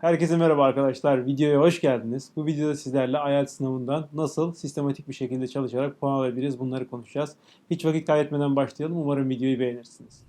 Herkese merhaba arkadaşlar. Videoya hoş geldiniz. Bu videoda sizlerle IELTS sınavından nasıl sistematik bir şekilde çalışarak puan alabiliriz bunları konuşacağız. Hiç vakit kaybetmeden başlayalım. Umarım videoyu beğenirsiniz.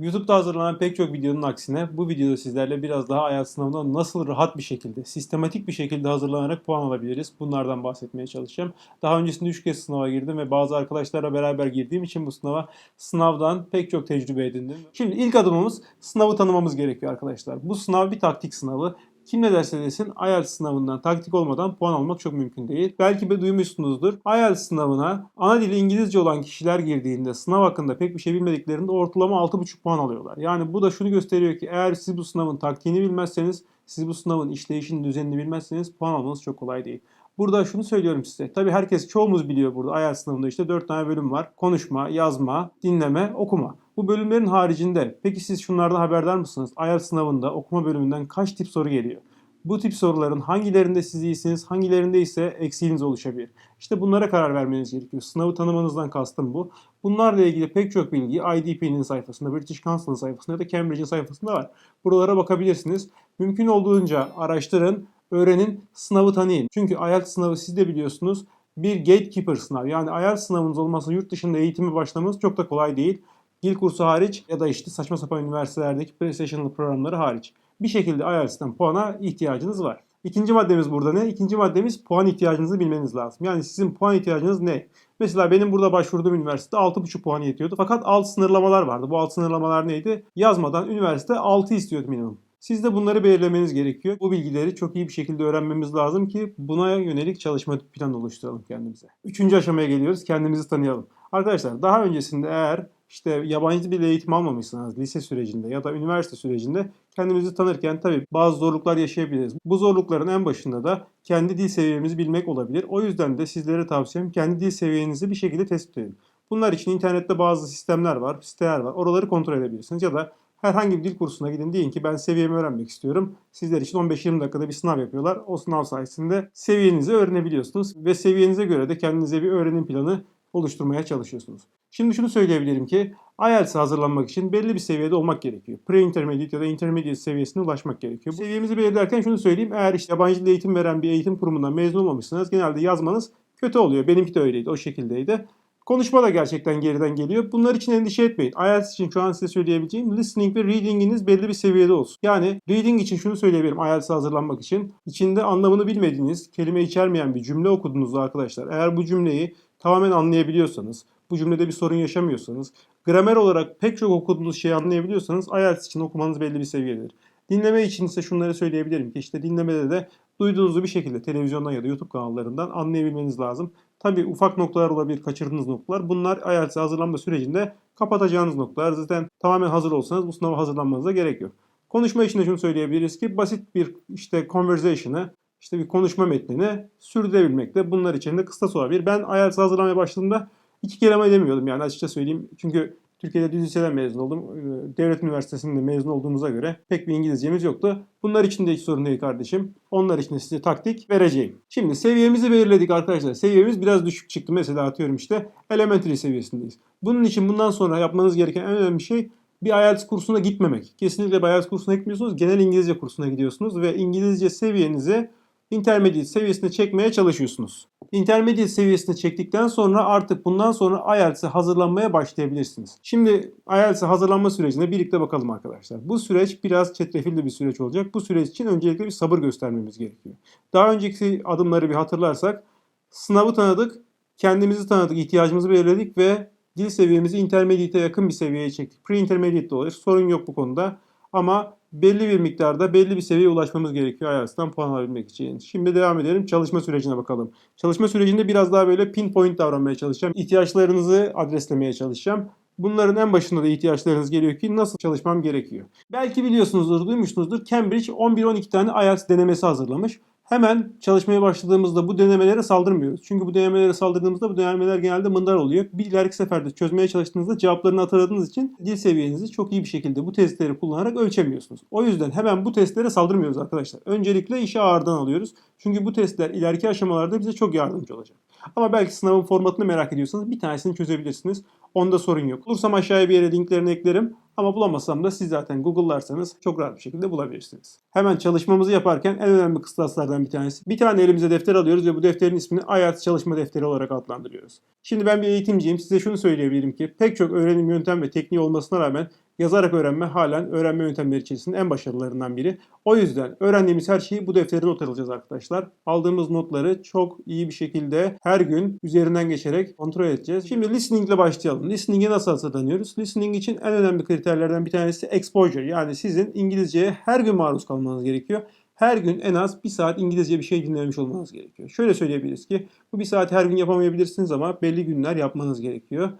YouTube'da hazırlanan pek çok videonun aksine bu videoda sizlerle biraz daha IELTS sınavından nasıl rahat bir şekilde, sistematik bir şekilde hazırlanarak puan alabiliriz. Bunlardan bahsetmeye çalışacağım. Daha öncesinde 3 kez sınava girdim ve bazı arkadaşlarla beraber girdiğim için bu sınava sınavdan pek çok tecrübe edindim. Şimdi ilk adımımız sınavı tanımamız gerekiyor arkadaşlar. Bu sınav bir taktik sınavı. Kim ne derse desin IELTS sınavından taktik olmadan puan almak çok mümkün değil. Belki de duymuşsunuzdur. IELTS sınavına ana dili İngilizce olan kişiler girdiğinde sınav hakkında pek bir şey bilmediklerinde ortalama 6,5 puan alıyorlar. Yani bu da şunu gösteriyor ki eğer siz bu sınavın taktiğini bilmezseniz, siz bu sınavın işleyişini, düzenini bilmezseniz puan almanız çok kolay değil. Burada şunu söylüyorum size. Tabii herkes çoğumuz biliyor burada IELTS sınavında işte 4 tane bölüm var. Konuşma, yazma, dinleme, okuma. Bu bölümlerin haricinde peki siz şunlardan haberdar mısınız? IELTS sınavında okuma bölümünden kaç tip soru geliyor? Bu tip soruların hangilerinde siz iyisiniz, hangilerinde ise eksiğiniz oluşabilir. İşte bunlara karar vermeniz gerekiyor. Sınavı tanımanızdan kastım bu. Bunlarla ilgili pek çok bilgi IDP'nin sayfasında, British Council'ın sayfasında ya da Cambridge'in sayfasında var. Buralara bakabilirsiniz. Mümkün olduğunca araştırın, öğrenin, sınavı tanıyın. Çünkü IELTS sınavı siz de biliyorsunuz bir gatekeeper sınav. Yani IELTS sınavınız olmasa yurt dışında eğitime başlamanız çok da kolay değil. Dil kursu hariç ya da işte saçma sapan üniversitelerdeki pre-sessional programları hariç. Bir şekilde IELTS'ten puana ihtiyacınız var. İkinci maddemiz burada ne? İkinci maddemiz puan ihtiyacınızı bilmeniz lazım. Yani sizin puan ihtiyacınız ne? Mesela benim burada başvurduğum üniversite 6,5 puan yetiyordu. Fakat alt sınırlamalar vardı. Bu alt sınırlamalar neydi? Yazmadan üniversite 6 istiyordu minimum. Siz de bunları belirlemeniz gerekiyor. Bu bilgileri çok iyi bir şekilde öğrenmemiz lazım ki buna yönelik çalışma planı oluşturalım kendimize. Üçüncü aşamaya geliyoruz. Kendimizi tanıyalım. Arkadaşlar daha öncesinde eğer işte yabancı dil eğitim almamışsınız lise sürecinde ya da üniversite sürecinde kendimizi tanırken tabii bazı zorluklar yaşayabiliriz. Bu zorlukların en başında da kendi dil seviyemizi bilmek olabilir. O yüzden de sizlere tavsiyem kendi dil seviyenizi bir şekilde tespit edin. Bunlar için internette bazı sistemler var, siteler var. Oraları kontrol edebilirsiniz ya da herhangi bir dil kursuna gidin deyin ki ben seviyemi öğrenmek istiyorum. Sizler için 15-20 dakikada bir sınav yapıyorlar. O sınav sayesinde seviyenizi öğrenebiliyorsunuz ve seviyenize göre de kendinize bir öğrenim planı oluşturmaya çalışıyorsunuz. Şimdi şunu söyleyebilirim ki IELTS'e hazırlanmak için belli bir seviyede olmak gerekiyor. Pre-intermediate ya da intermediate seviyesine ulaşmak gerekiyor. Bu seviyemizi belirlerken şunu söyleyeyim. Eğer işte yabancı dil eğitim veren bir eğitim kurumundan mezun olmamışsınız genelde yazmanız kötü oluyor. Benimki de öyleydi. O şekildeydi. Konuşma da gerçekten geriden geliyor. Bunlar için endişe etmeyin. IELTS için şu an size söyleyebileceğim listening ve reading'iniz belli bir seviyede olsun. Yani reading için şunu söyleyebilirim IELTS'e hazırlanmak için. İçinde anlamını bilmediğiniz, kelime içermeyen bir cümle okuduğunuzda arkadaşlar eğer bu cümleyi tamamen anlayabiliyorsanız, bu cümlede bir sorun yaşamıyorsanız, gramer olarak pek çok okuduğunuz şeyi anlayabiliyorsanız IELTS için okumanız belli bir seviyedir. Dinleme için ise şunları söyleyebilirim ki işte dinlemede de duyduğunuzu bir şekilde televizyondan ya da YouTube kanallarından anlayabilmeniz lazım. Tabi ufak noktalar olabilir, kaçırdığınız noktalar. Bunlar IELTS'e hazırlanma sürecinde kapatacağınız noktalar. Zaten tamamen hazır olsanız bu sınava hazırlanmanıza gerek yok. Konuşma için de şunu söyleyebiliriz ki basit bir işte conversation'ı, işte bir konuşma metnini sürdürebilmekte. Bunlar için de kısa olabilir. Ben IELTS'e hazırlamaya başladığımda iki kelime edemiyordum yani açıkça söyleyeyim. Çünkü Türkiye'de düz liseden mezun oldum. Ee, devlet üniversitesinde mezun olduğumuza göre pek bir İngilizcemiz yoktu. Bunlar için de hiç sorun değil kardeşim. Onlar için de size taktik vereceğim. Şimdi seviyemizi belirledik arkadaşlar. Seviyemiz biraz düşük çıktı. Mesela atıyorum işte elementary seviyesindeyiz. Bunun için bundan sonra yapmanız gereken en önemli şey bir IELTS kursuna gitmemek. Kesinlikle bir IELTS kursuna gitmiyorsunuz. Genel İngilizce kursuna gidiyorsunuz ve İngilizce seviyenizi intermediate seviyesine çekmeye çalışıyorsunuz. Intermediate seviyesine çektikten sonra artık bundan sonra IELTS'e hazırlanmaya başlayabilirsiniz. Şimdi IELTS'e hazırlanma sürecine birlikte bakalım arkadaşlar. Bu süreç biraz çetrefilli bir süreç olacak. Bu süreç için öncelikle bir sabır göstermemiz gerekiyor. Daha önceki adımları bir hatırlarsak sınavı tanıdık, kendimizi tanıdık, ihtiyacımızı belirledik ve dil seviyemizi intermediate'e yakın bir seviyeye çektik. Pre-intermediate de olur. Sorun yok bu konuda. Ama belli bir miktarda belli bir seviyeye ulaşmamız gerekiyor IELTS'ten puan alabilmek için. Şimdi devam edelim. Çalışma sürecine bakalım. Çalışma sürecinde biraz daha böyle pinpoint davranmaya çalışacağım. İhtiyaçlarınızı adreslemeye çalışacağım. Bunların en başında da ihtiyaçlarınız geliyor ki nasıl çalışmam gerekiyor. Belki biliyorsunuzdur, duymuşsunuzdur. Cambridge 11-12 tane IELTS denemesi hazırlamış. Hemen çalışmaya başladığımızda bu denemelere saldırmıyoruz. Çünkü bu denemelere saldırdığımızda bu denemeler genelde mındar oluyor. Bir ileriki seferde çözmeye çalıştığınızda cevaplarını hatırladığınız için dil seviyenizi çok iyi bir şekilde bu testleri kullanarak ölçemiyorsunuz. O yüzden hemen bu testlere saldırmıyoruz arkadaşlar. Öncelikle işi ağırdan alıyoruz. Çünkü bu testler ileriki aşamalarda bize çok yardımcı olacak. Ama belki sınavın formatını merak ediyorsanız bir tanesini çözebilirsiniz. Onda sorun yok. Bulursam aşağıya bir yere linklerini eklerim. Ama bulamazsam da siz zaten Google'larsanız çok rahat bir şekilde bulabilirsiniz. Hemen çalışmamızı yaparken en önemli kıstaslardan bir tanesi. Bir tane elimize defter alıyoruz ve bu defterin ismini IELTS çalışma defteri olarak adlandırıyoruz. Şimdi ben bir eğitimciyim. Size şunu söyleyebilirim ki pek çok öğrenim yöntem ve tekniği olmasına rağmen yazarak öğrenme halen öğrenme yöntemleri içerisinde en başarılarından biri. O yüzden öğrendiğimiz her şeyi bu deftere not alacağız arkadaşlar. Aldığımız notları çok iyi bir şekilde her gün üzerinden geçerek kontrol edeceğiz. Şimdi listening ile başlayalım. Listening'e nasıl hazırlanıyoruz? Listening için en önemli kriterlerden bir tanesi exposure. Yani sizin İngilizceye her gün maruz kalmanız gerekiyor. Her gün en az bir saat İngilizce bir şey dinlemiş olmanız gerekiyor. Şöyle söyleyebiliriz ki bu bir saati her gün yapamayabilirsiniz ama belli günler yapmanız gerekiyor.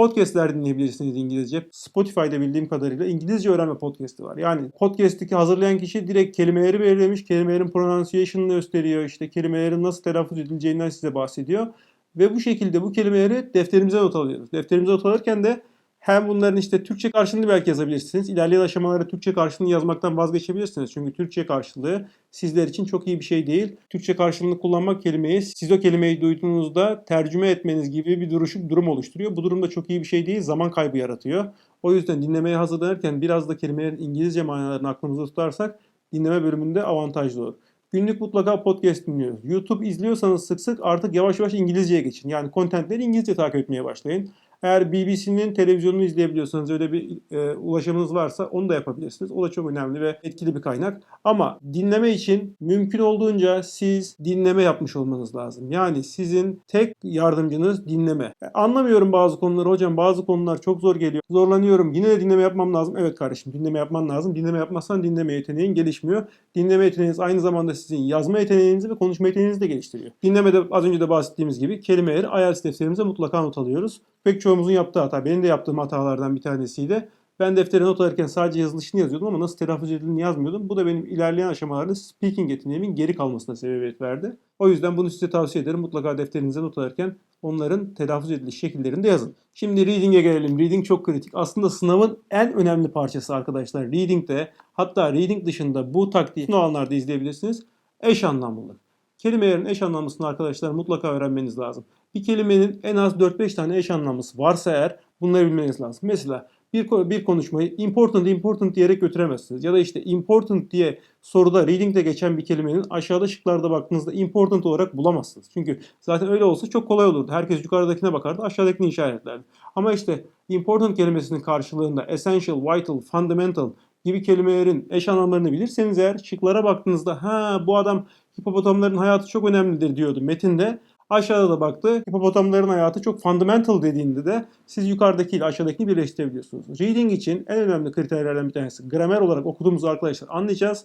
Podcast'ler dinleyebilirsiniz İngilizce. Spotify'da bildiğim kadarıyla İngilizce öğrenme podcast'i var. Yani podcast'i hazırlayan kişi direkt kelimeleri belirlemiş, kelimelerin pronunciation'ını gösteriyor, işte kelimelerin nasıl telaffuz edileceğinden size bahsediyor. Ve bu şekilde bu kelimeleri defterimize not alıyoruz. Defterimize not alırken de hem bunların işte Türkçe karşılığını belki yazabilirsiniz. İlerleyen aşamalarda Türkçe karşılığını yazmaktan vazgeçebilirsiniz. Çünkü Türkçe karşılığı sizler için çok iyi bir şey değil. Türkçe karşılığını kullanmak kelimeyi siz o kelimeyi duyduğunuzda tercüme etmeniz gibi bir duruş, durum oluşturuyor. Bu durumda çok iyi bir şey değil. Zaman kaybı yaratıyor. O yüzden dinlemeye hazırlanırken biraz da kelimelerin İngilizce manalarını aklımızda tutarsak dinleme bölümünde avantajlı olur. Günlük mutlaka podcast dinliyoruz. YouTube izliyorsanız sık sık artık yavaş yavaş İngilizceye geçin. Yani kontentleri İngilizce takip etmeye başlayın. Eğer BBC'nin televizyonunu izleyebiliyorsanız öyle bir e, ulaşımınız varsa onu da yapabilirsiniz. O da çok önemli ve etkili bir kaynak. Ama dinleme için mümkün olduğunca siz dinleme yapmış olmanız lazım. Yani sizin tek yardımcınız dinleme. E, anlamıyorum bazı konuları hocam bazı konular çok zor geliyor. Zorlanıyorum. Yine de dinleme yapmam lazım. Evet kardeşim dinleme yapman lazım. Dinleme yapmazsan dinleme yeteneğin gelişmiyor. Dinleme yeteneğiniz aynı zamanda sizin yazma yeteneğinizi ve konuşma yeteneğinizi de geliştiriyor. Dinlemede az önce de bahsettiğimiz gibi kelimeleri IELTS defterimize mutlaka not alıyoruz. Pek çoğumuzun yaptığı hata, benim de yaptığım hatalardan bir tanesiydi. Ben deftere not alırken sadece yazılışını yazıyordum ama nasıl telaffuz edildiğini yazmıyordum. Bu da benim ilerleyen aşamalarda speaking yeteneğimin geri kalmasına sebebiyet verdi. O yüzden bunu size tavsiye ederim. Mutlaka defterinize not alırken onların telaffuz ediliş şekillerini de yazın. Şimdi reading'e gelelim. Reading çok kritik. Aslında sınavın en önemli parçası arkadaşlar. Reading'de hatta reading dışında bu taktiği sınav alanlarda izleyebilirsiniz. Eş anlamlılık. Kelimelerin eş anlamlısını arkadaşlar mutlaka öğrenmeniz lazım. Bir kelimenin en az 4-5 tane eş anlamlısı varsa eğer bunları bilmeniz lazım. Mesela bir, bir konuşmayı important important diyerek götüremezsiniz. Ya da işte important diye soruda reading'de geçen bir kelimenin aşağıda şıklarda baktığınızda important olarak bulamazsınız. Çünkü zaten öyle olsa çok kolay olurdu. Herkes yukarıdakine bakardı aşağıdakini işaretlerdi. Ama işte important kelimesinin karşılığında essential, vital, fundamental gibi kelimelerin eş anlamlarını bilirseniz eğer şıklara baktığınızda ha bu adam hipopotamların hayatı çok önemlidir diyordu metinde. Aşağıda da baktı. Hipopotamların hayatı çok fundamental dediğinde de siz yukarıdaki ile aşağıdakini birleştirebiliyorsunuz. Reading için en önemli kriterlerden bir tanesi gramer olarak okuduğumuz arkadaşlar anlayacağız.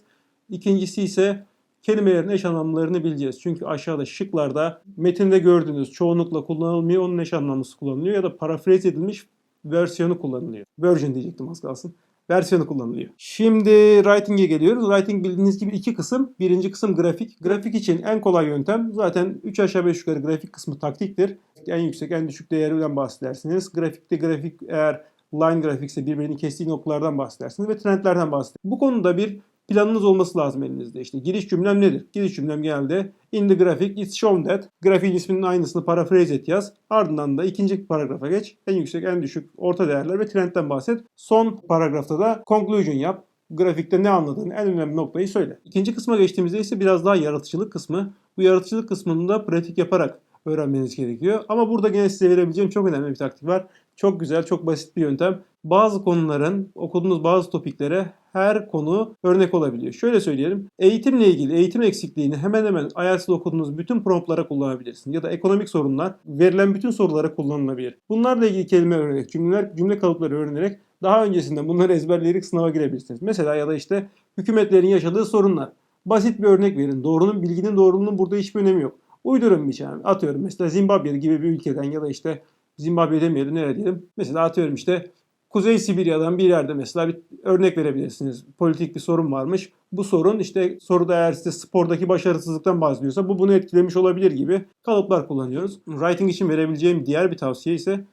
İkincisi ise kelimelerin eş anlamlarını bileceğiz. Çünkü aşağıda şıklarda metinde gördüğünüz çoğunlukla kullanılmıyor. Onun eş anlamlısı kullanılıyor ya da paraphrase edilmiş versiyonu kullanılıyor. Version diyecektim az kalsın versiyonu kullanılıyor. Şimdi writing'e geliyoruz. Writing bildiğiniz gibi iki kısım. Birinci kısım grafik. Grafik için en kolay yöntem zaten 3 aşağı 5 yukarı grafik kısmı taktiktir. En yüksek en düşük değerinden bahsedersiniz. Grafikte grafik eğer line grafik ise birbirini kestiği noktalardan bahsedersiniz ve trendlerden bahsedersiniz. Bu konuda bir planınız olması lazım elinizde. İşte giriş cümlem nedir? Giriş cümlem genelde in the graphic it's shown that. Grafiğin isminin aynısını paraphrase et yaz. Ardından da ikinci paragrafa geç. En yüksek, en düşük, orta değerler ve trendten bahset. Son paragrafta da conclusion yap. Grafikte ne anladığını en önemli noktayı söyle. İkinci kısma geçtiğimizde ise biraz daha yaratıcılık kısmı. Bu yaratıcılık kısmında pratik yaparak öğrenmeniz gerekiyor. Ama burada gene size verebileceğim çok önemli bir taktik var. Çok güzel, çok basit bir yöntem. Bazı konuların, okuduğunuz bazı topiklere her konu örnek olabiliyor. Şöyle söyleyelim. Eğitimle ilgili eğitim eksikliğini hemen hemen IELTS'de okuduğunuz bütün promptlara kullanabilirsin. Ya da ekonomik sorunlar verilen bütün sorulara kullanılabilir. Bunlarla ilgili kelime öğrenerek, cümleler, cümle kalıpları öğrenerek daha öncesinde bunları ezberleyerek sınava girebilirsiniz. Mesela ya da işte hükümetlerin yaşadığı sorunlar. Basit bir örnek verin. Doğrunun, bilginin doğruluğunun burada hiçbir önemi yok. Uydurun bir şey. Atıyorum mesela Zimbabwe gibi bir ülkeden ya da işte Zimbabwe demeyelim nereye diyelim. Mesela atıyorum işte Kuzey Sibirya'dan bir yerde mesela bir örnek verebilirsiniz. Politik bir sorun varmış. Bu sorun işte soruda eğer size spordaki başarısızlıktan bahsediyorsa bu bunu etkilemiş olabilir gibi kalıplar kullanıyoruz. Writing için verebileceğim diğer bir tavsiye ise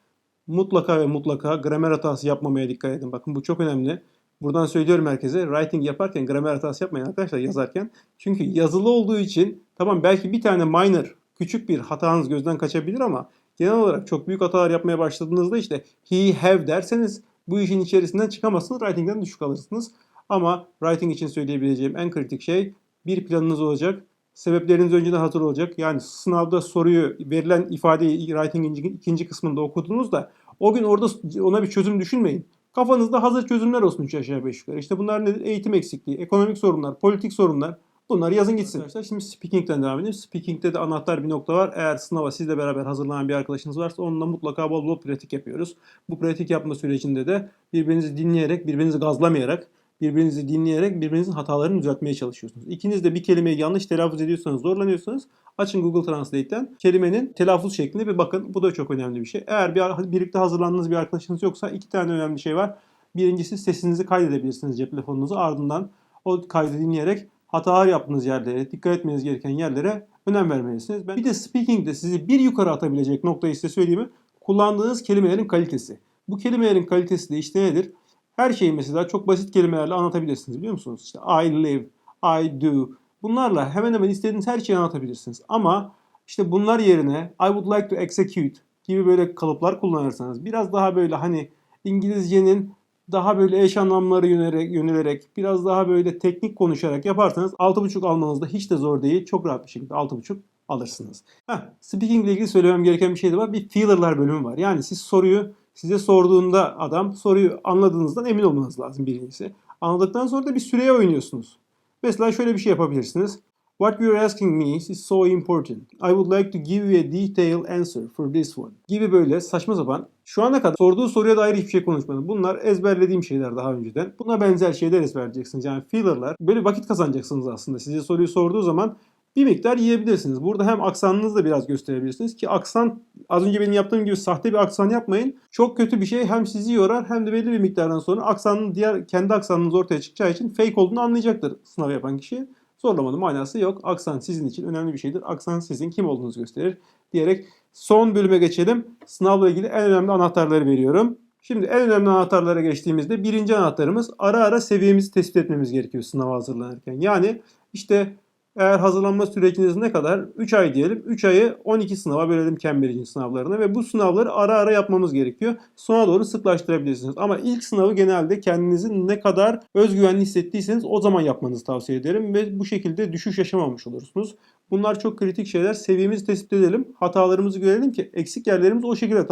mutlaka ve mutlaka gramer hatası yapmamaya dikkat edin. Bakın bu çok önemli. Buradan söylüyorum herkese writing yaparken gramer hatası yapmayın arkadaşlar yazarken. Çünkü yazılı olduğu için tamam belki bir tane minor küçük bir hatanız gözden kaçabilir ama genel olarak çok büyük hatalar yapmaya başladığınızda işte he have derseniz bu işin içerisinden çıkamazsınız. Writing'den düşük alırsınız. Ama writing için söyleyebileceğim en kritik şey bir planınız olacak. Sebepleriniz önceden hazır olacak. Yani sınavda soruyu verilen ifadeyi writing'in ikinci kısmında okuduğunuzda o gün orada ona bir çözüm düşünmeyin. Kafanızda hazır çözümler olsun 3 aşağı 5 yukarı. İşte bunlar nedir? Eğitim eksikliği, ekonomik sorunlar, politik sorunlar. Bunları yazın gitsin. Arkadaşlar şimdi speaking'den devam edelim. Speaking'de de anahtar bir nokta var. Eğer sınava sizle beraber hazırlanan bir arkadaşınız varsa onunla mutlaka bol bol pratik yapıyoruz. Bu pratik yapma sürecinde de birbirinizi dinleyerek, birbirinizi gazlamayarak, birbirinizi dinleyerek birbirinizin hatalarını düzeltmeye çalışıyorsunuz. İkiniz de bir kelimeyi yanlış telaffuz ediyorsanız, zorlanıyorsanız açın Google Translate'ten kelimenin telaffuz şeklini bir bakın. Bu da çok önemli bir şey. Eğer bir, birlikte hazırlandığınız bir arkadaşınız yoksa iki tane önemli şey var. Birincisi sesinizi kaydedebilirsiniz cep telefonunuzu. Ardından o kaydı dinleyerek hatalar yaptığınız yerlere, dikkat etmeniz gereken yerlere önem vermelisiniz. Ben bir de speaking'de sizi bir yukarı atabilecek noktayı size söyleyeyim mi? Kullandığınız kelimelerin kalitesi. Bu kelimelerin kalitesi de işte nedir? Her şeyi mesela çok basit kelimelerle anlatabilirsiniz biliyor musunuz? İşte I live, I do. Bunlarla hemen hemen istediğiniz her şeyi anlatabilirsiniz. Ama işte bunlar yerine I would like to execute gibi böyle kalıplar kullanırsanız biraz daha böyle hani İngilizcenin daha böyle eş anlamları yönelerek, yönelerek biraz daha böyle teknik konuşarak yaparsanız 6.5 almanız da hiç de zor değil. Çok rahat bir şekilde 6.5 alırsınız. Heh, speaking ile ilgili söylemem gereken bir şey de var. Bir feeler'lar bölümü var. Yani siz soruyu size sorduğunda adam soruyu anladığınızdan emin olmanız lazım birincisi. Anladıktan sonra da bir süreye oynuyorsunuz. Mesela şöyle bir şey yapabilirsiniz. What you're asking me is so important. I would like to give you a detailed answer for this one. Gibi böyle saçma sapan. Şu ana kadar sorduğu soruya dair hiçbir şey konuşmadım. Bunlar ezberlediğim şeyler daha önceden. Buna benzer şeyler ezberleyeceksiniz. Yani filler'lar. Böyle vakit kazanacaksınız aslında. Size soruyu sorduğu zaman bir miktar yiyebilirsiniz. Burada hem aksanınızı da biraz gösterebilirsiniz ki aksan az önce benim yaptığım gibi sahte bir aksan yapmayın. Çok kötü bir şey hem sizi yorar hem de belli bir miktardan sonra aksanın diğer kendi aksanınız ortaya çıkacağı için fake olduğunu anlayacaktır sınav yapan kişi. Zorlamanın manası yok. Aksan sizin için önemli bir şeydir. Aksan sizin kim olduğunuzu gösterir diyerek son bölüme geçelim. Sınavla ilgili en önemli anahtarları veriyorum. Şimdi en önemli anahtarlara geçtiğimizde birinci anahtarımız ara ara seviyemizi tespit etmemiz gerekiyor sınava hazırlanırken. Yani işte eğer hazırlanma süreciniz ne kadar? 3 ay diyelim. 3 ayı 12 sınava bölelim Cambridge'in sınavlarına ve bu sınavları ara ara yapmamız gerekiyor. Sona doğru sıklaştırabilirsiniz. Ama ilk sınavı genelde kendinizi ne kadar özgüvenli hissettiyseniz o zaman yapmanızı tavsiye ederim ve bu şekilde düşüş yaşamamış olursunuz. Bunlar çok kritik şeyler. Seviyemizi tespit edelim. Hatalarımızı görelim ki eksik yerlerimizi o şekilde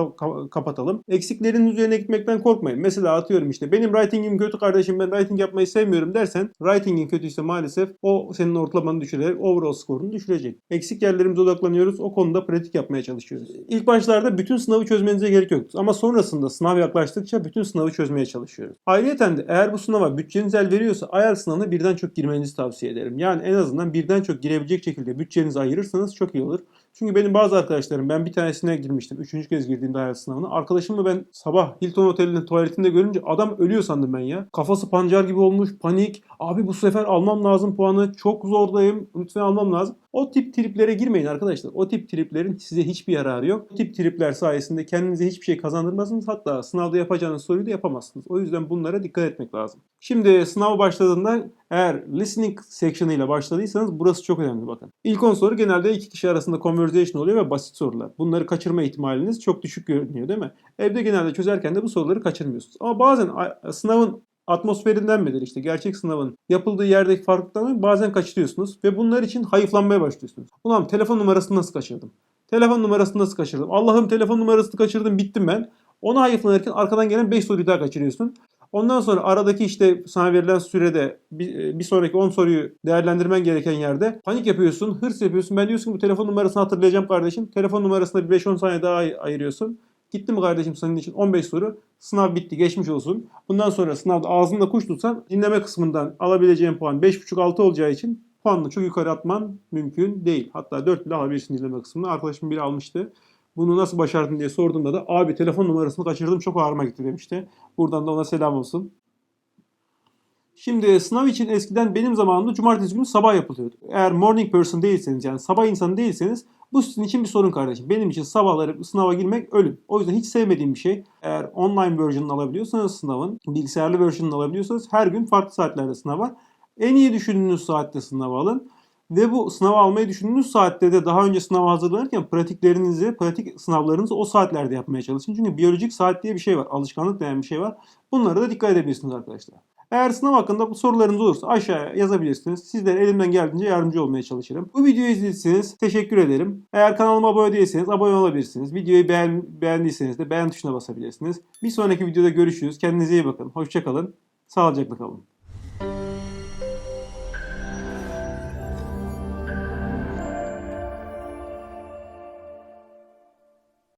kapatalım. Eksiklerin üzerine gitmekten korkmayın. Mesela atıyorum işte benim writing'im kötü kardeşim ben writing yapmayı sevmiyorum dersen writing'in kötüyse maalesef o senin ortalamanı düşürerek overall skorunu düşürecek. Eksik yerlerimize odaklanıyoruz. O konuda pratik yapmaya çalışıyoruz. İlk başlarda bütün sınavı çözmenize gerek yok. Ama sonrasında sınav yaklaştıkça bütün sınavı çözmeye çalışıyoruz. Ayrıca de eğer bu sınava bütçeniz el veriyorsa ayar sınavına birden çok girmenizi tavsiye ederim. Yani en azından birden çok girebilecek şekilde bütçenizi ayırırsanız çok iyi olur. Çünkü benim bazı arkadaşlarım ben bir tanesine girmiştim. Üçüncü kez girdiğimde hayat sınavına. Arkadaşımı ben sabah Hilton Oteli'nin tuvaletinde görünce adam ölüyor sandım ben ya. Kafası pancar gibi olmuş panik. Abi bu sefer almam lazım puanı. Çok zordayım. Lütfen almam lazım. O tip triplere girmeyin arkadaşlar. O tip triplerin size hiçbir yararı yok. O tip tripler sayesinde kendinize hiçbir şey kazandırmazsınız. Hatta sınavda yapacağınız soruyu da yapamazsınız. O yüzden bunlara dikkat etmek lazım. Şimdi sınav başladığında eğer listening section ile başladıysanız burası çok önemli bakın. İlk 10 soru genelde iki kişi arasında conversation oluyor ve basit sorular. Bunları kaçırma ihtimaliniz çok düşük görünüyor değil mi? Evde genelde çözerken de bu soruları kaçırmıyorsunuz. Ama bazen sınavın atmosferinden midir işte gerçek sınavın yapıldığı yerdeki farklılıktan bazen kaçırıyorsunuz ve bunlar için hayıflanmaya başlıyorsunuz. Ulan telefon numarasını nasıl kaçırdım? Telefon numarasını nasıl kaçırdım? Allah'ım telefon numarasını kaçırdım bittim ben. Ona hayıflanırken arkadan gelen 5 soruyu daha kaçırıyorsun. Ondan sonra aradaki işte sana verilen sürede bir, bir sonraki 10 soruyu değerlendirmen gereken yerde panik yapıyorsun, hırs yapıyorsun. Ben diyorsun ki bu telefon numarasını hatırlayacağım kardeşim. Telefon numarasına bir 5-10 saniye daha ay- ayırıyorsun. Gitti mi kardeşim senin için 15 soru. Sınav bitti geçmiş olsun. Bundan sonra sınavda ağzında kuş tutsan dinleme kısmından alabileceğin puan 5.5-6 olacağı için puanını çok yukarı atman mümkün değil. Hatta 4 bile alabilirsin dinleme kısmını. Arkadaşım biri almıştı. Bunu nasıl başardın diye sorduğumda da abi telefon numarasını kaçırdım çok ağrıma gitti demişti. Buradan da ona selam olsun. Şimdi sınav için eskiden benim zamanımda cumartesi günü sabah yapılıyordu. Eğer morning person değilseniz yani sabah insanı değilseniz bu sizin için bir sorun kardeşim. Benim için sabahları sınava girmek ölüm. O yüzden hiç sevmediğim bir şey. Eğer online version'ını alabiliyorsanız sınavın, bilgisayarlı version'ını alabiliyorsanız her gün farklı saatlerde sınav var. En iyi düşündüğünüz saatte sınav alın. Ve bu sınava almayı düşündüğünüz saatte de daha önce sınava hazırlanırken pratiklerinizi, pratik sınavlarınızı o saatlerde yapmaya çalışın. Çünkü biyolojik saat diye bir şey var. Alışkanlık denen bir şey var. Bunlara da dikkat edebilirsiniz arkadaşlar. Eğer sınav hakkında bu sorularınız olursa aşağıya yazabilirsiniz. Sizlere elimden geldiğince yardımcı olmaya çalışırım. Bu videoyu izlediyseniz teşekkür ederim. Eğer kanalıma abone değilseniz abone olabilirsiniz. Videoyu beğen, beğendiyseniz de beğen tuşuna basabilirsiniz. Bir sonraki videoda görüşürüz. Kendinize iyi bakın. Hoşçakalın. Sağlıcakla kalın.